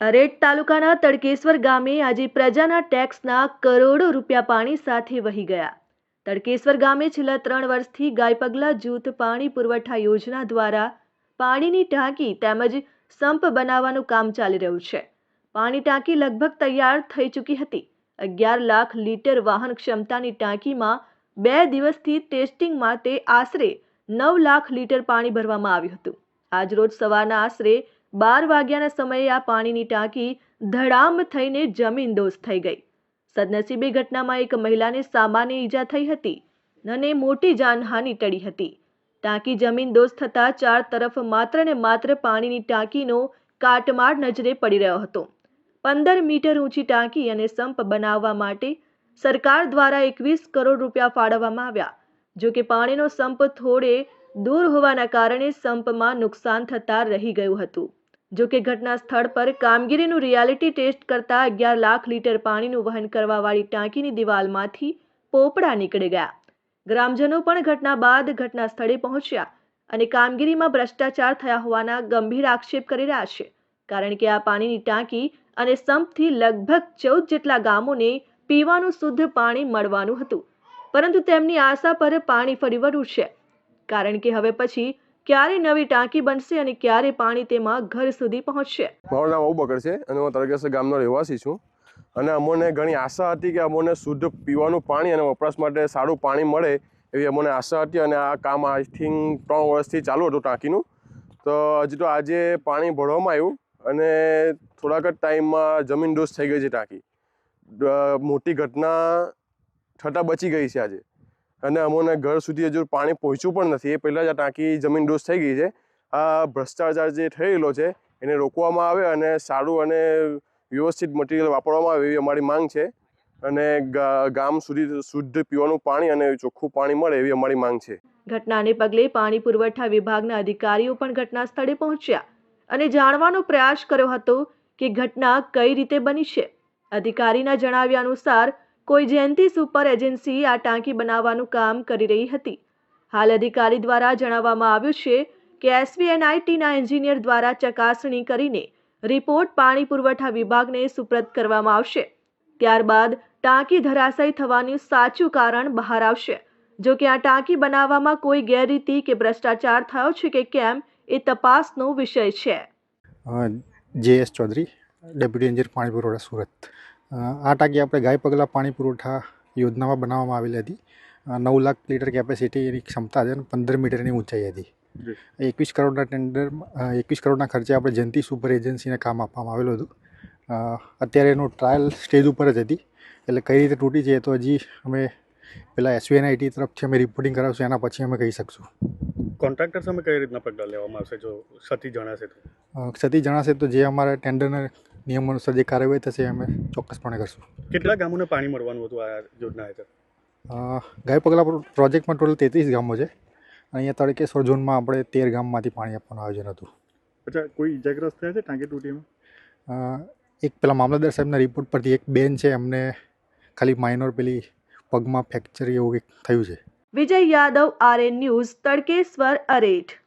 અરેડ તાલુકાના તડકેશ્વર ગામે આજે પ્રજાના ટેક્સના કરોડો રૂપિયા પાણી સાથે વહી ગયા. તડકેશ્વર ગામે છેલ્લા ત્રણ વર્ષથી ગાય પગલા જૂથ પાણી પુરવઠા યોજના દ્વારા પાણીની ટાંકી તેમજ સંપ બનાવવાનું કામ ચાલી રહ્યું છે. પાણી ટાંકી લગભગ તૈયાર થઈ ચૂકી હતી. અગિયાર લાખ લીટર વાહન ક્ષમતાની ટાંકીમાં બે દિવસથી ટેસ્ટિંગ માટે આશરે નવ લાખ લીટર પાણી ભરવામાં આવ્યું હતું. આજરોજ સવારના આશરે બાર વાગ્યાના સમયે આ પાણીની ટાંકી ધડામ થઈને જમીનદોસ્ત થઈ ગઈ. સદનસીબે ઘટનામાં એક મહિલાને સામાન્ય ઈજા થઈ હતી અને મોટી જાનહાનિ ટળી હતી. ટાંકી જમીનદોસ્ત થતાં ચાર તરફ માત્ર ને માત્ર પાણીની ટાંકીનો કાટમાળ નજરે પડી રહ્યો હતો. પંદર મીટર ઊંચી ટાંકી અને સંપ બનાવવા માટે સરકાર દ્વારા એકવીસ કરોડ રૂપિયા ફાળવવામાં આવ્યા. જો કે પાણીનો સંપ થોડે દૂર હોવાના કારણે સંપમાં નુકસાન થતાં રહી ગયું હતું. જો કે ઘટના સ્થળ પર કામગીરીનું રિયાલિટી ટેસ્ટ કરતા અગિયાર લાખ લીટર પાણીનું વહન કરવાવાળી ટાંકીની દિવાલમાંથી પોપડા નીકળી ગયા. ગ્રામજનો પણ ઘટના બાદ ઘટના સ્થળે પહોંચ્યા અને કામગીરીમાં ભ્રષ્ટાચાર થયા હોવાના ગંભીર આક્ષેપ કરી રહ્યા છે, કારણ કે આ પાણીની ટાંકી અને સંપથી લગભગ ચૌદ જેટલા ગામોને પીવાનું શુદ્ધ પાણી મળવાનું હતું. પરંતુ તેમની આશા પર પાણી ફરી વળ્યું છે, કારણ કે હવે પછી ક્યારે નવી ટાંકી બનશે અને ક્યારે પાણી તેમાં ઘર સુધી પહોંચશે? મારું નામ અબુબકર છે અને હું તરગેસર ગામનો રહેવાસી છું. અને અમને ઘણી આશા હતી કે અમોને શુદ્ધ પીવાનું પાણી અને વપરાશ માટે સારું પાણી મળે એવી અમને આશા હતી અને આ કામ આઈ થિંક ત્રણ વર્ષથી ચાલુ હતું ટાંકીનું. તો હજી તો આજે પાણી ભરવામાં આવ્યું અને થોડાક જ ટાઈમમાં જમીન દોષ થઈ ગઈ છે ટાંકી. મોટી ઘટના થતાં બચી ગઈ છે આજે. અને અમોને ઘર સુધી હજુ પાણી પહોંચ્યું પણ નથી. એ પહેલાં જ આ ટાંકી જમીન દોષ થઈ ગઈ છે. આ ભ્રષ્ટાચાર જે થયેલો છે, એને રોકવામાં આવે અને સારું અને વ્યવસ્થિત મટીરિયલ વાપરવામાં આવે એવી અમારી માંગ છે. અને ગામ સુધી શુદ્ધ પીવાનું પાણી અને ચોખ્ખું પાણી મળે એવી અમારી માંગ છે. ઘટનાને પગલે પાણી પુરવઠા વિભાગના અધિકારીઓ પણ ઘટના સ્થળે પહોંચ્યા અને જાણવાનો પ્રયાસ કર્યો હતો કે ઘટના કઈ રીતે બની છે. અધિકારીના જણાવ્યા અનુસાર કોઈ જયંતી સુપર એજન્સી આ ટાંકી બનાવવાનું કામ કરી રહી હતી. હાલ અધિકારી દ્વારા જણાવવામાં આવ્યું છે કે એસવીએનઆઈટીના એન્જિનિયર દ્વારા ચકાસણી કરીને રિપોર્ટ પાણી પુરવઠા વિભાગને સુપ્રત કરવામાં આવશે. ત્યારબાદ ટાંકી ધરાશયી થવાનું સાચું કારણ બહાર આવશે. જો કે આ ટાંકી બનાવવામાં કોઈ ગેરરીતિ કે ભ્રષ્ટાચાર થયો છે કે કેમ એ તપાસનો વિષય છે. જે એસ ચૌધરી, ડેપ્યુટી એન્જિનિયર પાણી પુરવઠા સુરત. આ ટાંકી આપણે ગાય પગલા પાણી પુરવઠા યોજનામાં બનાવવામાં આવેલી હતી. નવ લાખ લીટર કેપેસિટીની ક્ષમતા છે અને પંદર મીટરની ઊંચાઈ હતી. એકવીસ કરોડના ટેન્ડર એકવીસ કરોડના ખર્ચે આપણે જયંતિ સુપર એજન્સીને કામ આપવામાં આવેલું હતું. અત્યારે એનું ટ્રાયલ સ્ટેજ ઉપર જ હતી. એટલે કઈ રીતે તૂટી છે તો હજી અમે પેલા એસવીએનઆઈટી તરફથી અમે રિપોર્ટિંગ કરાવશું એના પછી અમે કહી શકશું. કોન્ટ્રાક્ટર સામે કઈ રીતના પગલાં લેવામાં આવશે જો ક્ષતિ જણાશે તો? ક્ષતિ જણાશે તો જે અમારા ટેન્ડરના નિયમો અનુસાર જે કાર્યવાહી થશે અમે ચોક્કસપણે કરશું. કેટલા ગામોને પાણી મળવાનું હતું આ યોજના હેઠળ? ગાય પગલા પ્રોજેક્ટમાં ટોટલ તેત્રીસ ગામો છે. અહીંયા તડકેશ્વર ઝોનમાં આપણે તેર ગામમાંથી પાણી આપવાનું આયોજન હતું. અચ્છા કોઈ ઇજાગ્રસ્ત થયા છે ટાંકી તૂટીમાં? એક પેલા મામલતદાર સાહેબના રિપોર્ટ પરથી એક બેન છે એમને ખાલી માઇનોર પેલી પગમાં ફ્રેક્ચર એવું કંઈક થયું છે. Vijay Yadav RN news Tadkeshwar Areth.